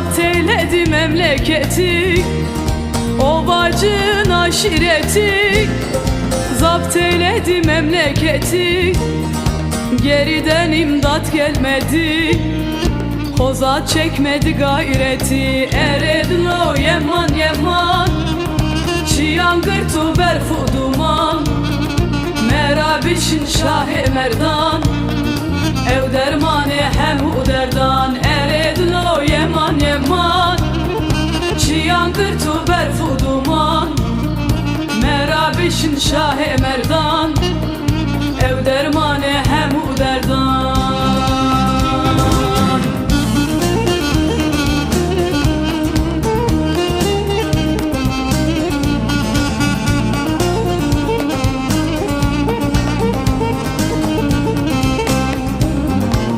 Zapt eyledi memleketi O bacın aşireti. Zapt eyledi memleketi Geriden imdat gelmedi. Hoza çekmedi gayreti. Eredlo yeman yeman. Çiyangır tu berfu duman. Merabişin şah merdan Çiyangır tu berfu duman Merabişin şah merdan